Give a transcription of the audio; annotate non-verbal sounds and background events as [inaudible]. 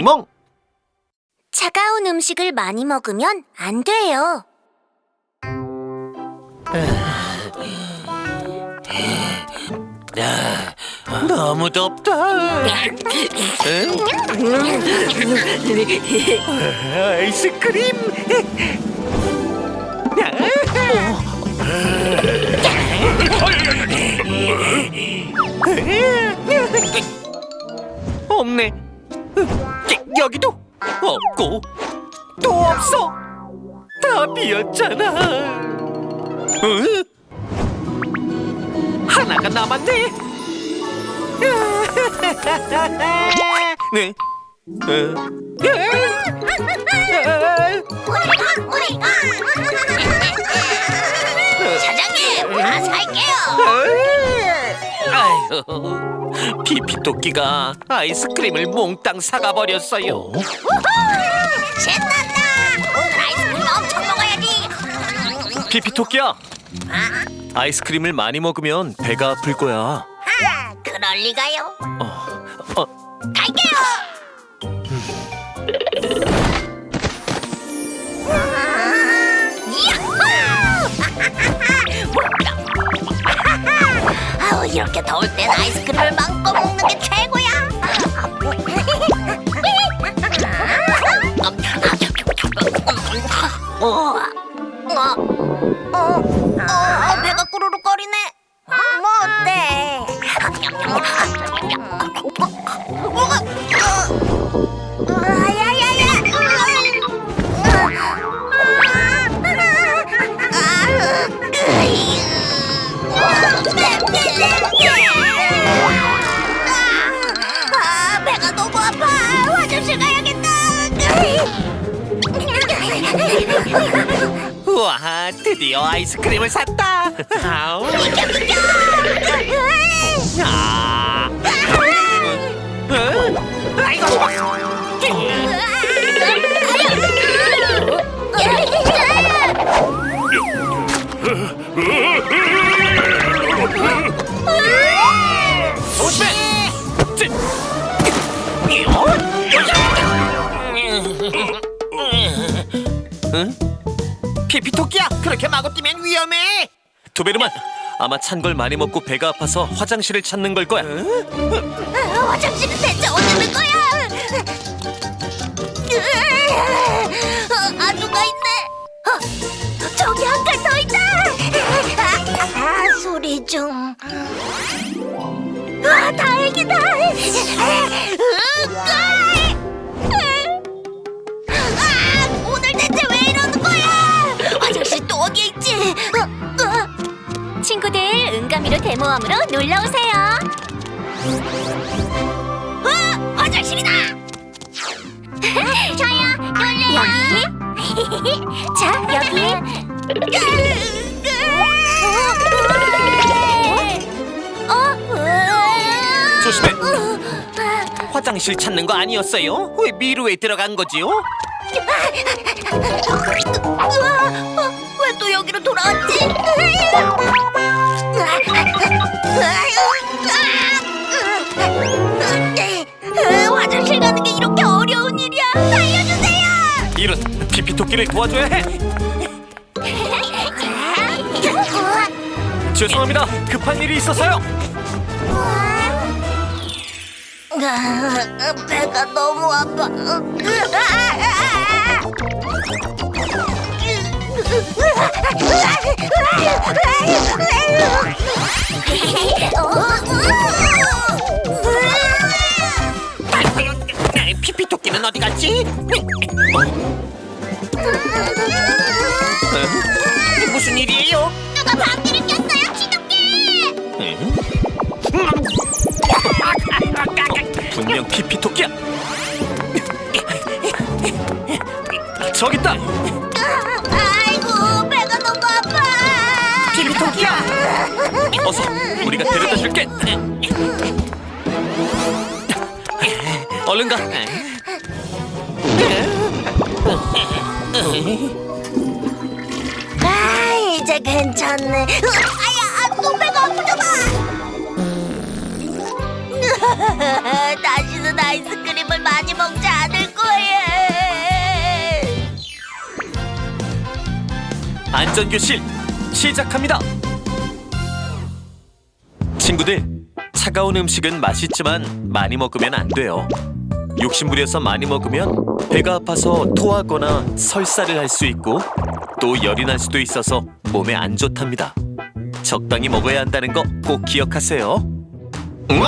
멍! 차가운 음식을 많이 먹으면 안 돼요. 너무 덥다. [laughs] 응? 아이스크림. 다 비었잖아. 응? 하나가 남았네. [laughs] 네. 어. 사장님, 다 살게요. 아휴, 피피토끼가 아이스크림을 몽땅 사가 버렸어요. 신난다. 오 먹어야지. 피피토끼야, 아이스크림을 많이 먹으면 배가 아플 거야. 아, 그럴 리가요. 어, 어, 갈게요. 야호! [laughs] 아우 이렇게 더울 땐 아이스크림을 마음껏 먹는 게 최고야. [laughs] 어, 아, 배가 너무 아파. 화장실 가야겠다. 우와, 드디어 아이스크림을 샀다. 아우. 응? 피피토끼야 그렇게 마구 뛰면 위험해 도베르만 아마 찬 걸 많이 먹고 배가 아파서 화장실을 찾는 걸 거야 화장실은 대체 어디는 거야? 어, 아 누가 있네? 어, 저기 한 칸 더 있다. 아, 아, 소리 좀. 아 다행이다. 아, 은가미로 대모험으로 놀러 오세요. 어, 화장실이다. [laughs] 저요, 놀래요. 여기. [laughs] 자, 여기. 어? 조심해. 화장실 찾는 거 아니었어요? 왜 미루에 들어간 거지요? 이런 피피토끼를 도와줘야 해. [laughs] 죄송합니다. 급한 일이 있어서요. 아, 배가 너무 아파. 토끼는 어디 갔지? 어? 무슨 일이에요? 누가 방귀를 꼈어요, 키토끼? 응? 분명 피피 토끼야. 저기 있다. 아이고, 배가 너무 아파. 피피 토끼야. 어서 우리가 데려다 줄게. 얼른 가. 아, 이제 괜찮네. 아야, 아, 또 배가 아프잖아. [laughs] 다시는 아이스크림을 많이 먹지 않을 거야. 안전교실 시작합니다. 친구들, 차가운 음식은 맛있지만 많이 먹으면 안 돼요. 욕심부려서 많이 먹으면 배가 아파서 토하거나 설사를 할 수 있고 또 열이 날 수도 있어서 몸에 안 좋답니다. 적당히 먹어야 한다는 거 꼭 기억하세요. 응,